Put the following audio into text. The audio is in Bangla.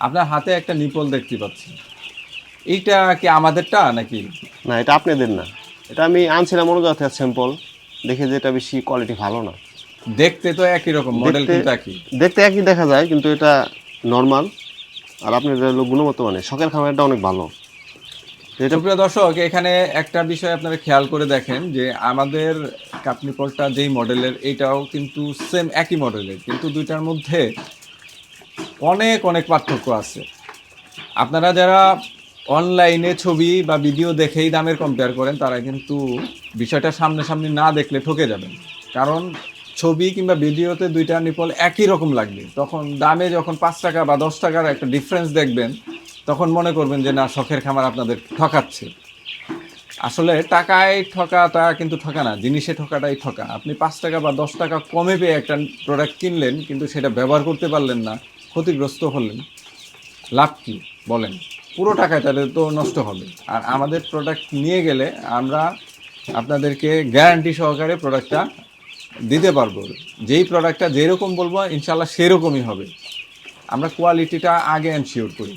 আপনার হাতে একটা নিপল দেখতে পাচ্ছি। এইটা কি আমাদেরটা নাকি? না এটা আপনাদের না। এটা আমি আনছিলাম অন্য জায়গা স্যাম্পল দেখে যে এটা বেশি কোয়ালিটি ভালো না। দেখতে তো একই রকম মডেল কিন্তু একই। দেখতে একই দেখা যায় কিন্তু এটা নর্মাল আর আপনার গুণগত মানে শখের খামারটা অনেক ভালো। এটা সুপ্রিয় দর্শক এখানে একটা বিষয় আপনারা খেয়াল করে দেখেন যে আমাদের কাপনিপলটা যেই মডেলের এইটাও কিন্তু সেম একই মডেলের কিন্তু দুইটার মধ্যে অনেক অনেক পার্থক্য আছে। আপনারা যারা অনলাইনে ছবি বা ভিডিও দেখেই দামের কম্পেয়ার করেন, তারা কিন্তু বিষয়টা সামনাসামনি না দেখলে ঠকে যাবেন। কারণ ছবি কিংবা ভিডিওতে দুইটা নিপল একই রকম লাগবে। তখন দামে যখন পাঁচ টাকা বা দশ টাকার একটা ডিফারেন্স দেখবেন, তখন মনে করবেন যে, না, শখের খামার আপনাদের ঠকাচ্ছে। আসলে টাকায় ঠকাটা কিন্তু ঠকা না, জিনিসে ঠকাটাই ঠকা। আপনি পাঁচ টাকা বা দশ টাকা কমে পেয়ে একটা প্রোডাক্ট কিনলেন, কিন্তু সেটা ব্যবহার করতে পারলেন না। ক্ষতিগ্রস্ত হলেন। লাভ কি বলেন? পুরো টাকায় তাহলে তো নষ্ট হবে। আর আমাদের প্রোডাক্ট নিয়ে গেলে আমরা আপনাদেরকে গ্যারান্টি সহকারে প্রোডাক্টটা দিতে পারব। যেই প্রোডাক্টটা যেরকম বলব ইনশাল্লাহ সেরকমই হবে। আমরা কোয়ালিটিটা আগে এনশিওর করি।